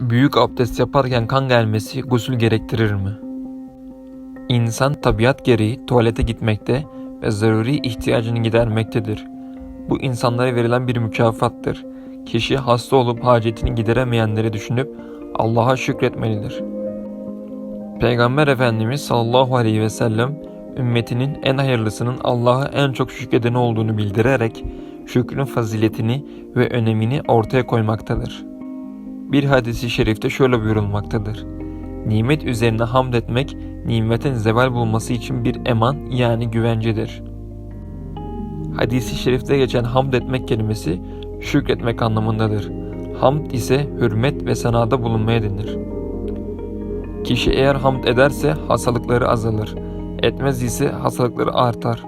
Büyük abdest yaparken kan gelmesi gusül gerektirir mi? İnsan tabiat gereği tuvalete gitmekte ve zaruri ihtiyacını gidermektedir. Bu insanlara verilen bir mükafattır. Kişi hasta olup hacetini gideremeyenleri düşünüp Allah'a şükretmelidir. Peygamber Efendimiz sallallahu aleyhi ve sellem ümmetinin en hayırlısının Allah'a en çok şükredeni olduğunu bildirerek şükrün faziletini ve önemini ortaya koymaktadır. Bir hadisi şerifte şöyle buyurulmaktadır. Nimet üzerine hamd etmek, nimetin zeval bulması için bir eman yani güvencedir. Hadisi şerifte geçen hamd etmek kelimesi şükretmek anlamındadır. Hamd ise hürmet ve sanada bulunmaya denir. Kişi eğer hamd ederse hastalıkları azalır. Etmez ise hastalıkları artar.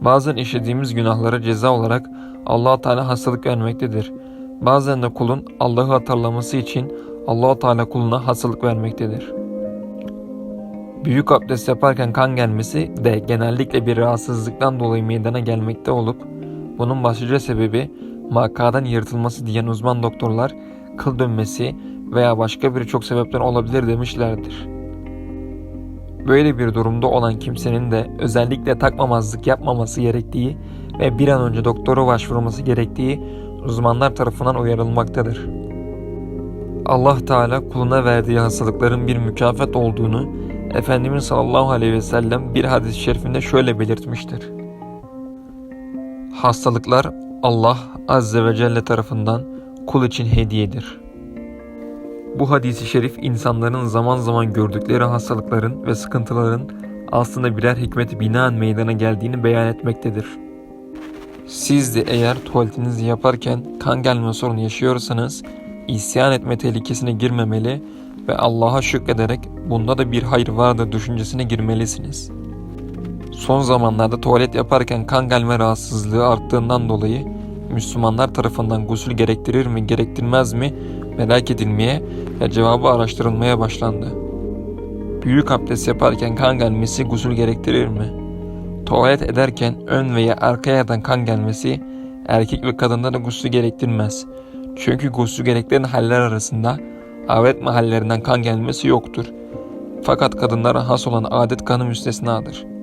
Bazen işlediğimiz günahlara ceza olarak allah Teala hastalık vermektedir. Bazen de kulun Allah'ı hatırlaması için allah Teala kuluna hastalık vermektedir. Büyük abdest yaparken kan gelmesi de genellikle bir rahatsızlıktan dolayı meydana gelmekte olup bunun başlıca sebebi makadan yırtılması diyen uzman doktorlar kıl dönmesi veya başka birçok sebepten olabilir demişlerdir. Böyle bir durumda olan kimsenin de özellikle takmamazlık yapmaması gerektiği ve bir an önce doktora başvurması gerektiği uzmanlar tarafından uyarılmaktadır. Allah Teala kuluna verdiği hastalıkların bir mükafat olduğunu Efendimiz sallallahu aleyhi ve sellem bir hadis-i şerifinde şöyle belirtmiştir. Hastalıklar Allah azze ve celle tarafından kul için hediyedir. Bu hadisi şerif insanların zaman zaman gördükleri hastalıkların ve sıkıntıların aslında birer hikmeti binaen meydana geldiğini beyan etmektedir. Siz de eğer tuvaletinizi yaparken kan gelme sorunu yaşıyorsanız isyan etme tehlikesine girmemeli ve Allah'a şükrederek bunda da bir hayır vardır düşüncesine girmelisiniz. Son zamanlarda tuvalet yaparken kan gelme rahatsızlığı arttığından dolayı Müslümanlar tarafından gusül gerektirir mi gerektirmez mi merak edilmeye ve cevabı araştırılmaya başlandı. Büyük abdest yaparken kan gelmesi gusül gerektirir mi? Tuvalet ederken ön veya arka yerden kan gelmesi erkek ve kadında da gusül gerektirmez. Çünkü gusül gerektiren haller arasında adet mahallerinden kan gelmesi yoktur. Fakat kadınlara has olan adet kanı müstesnadır.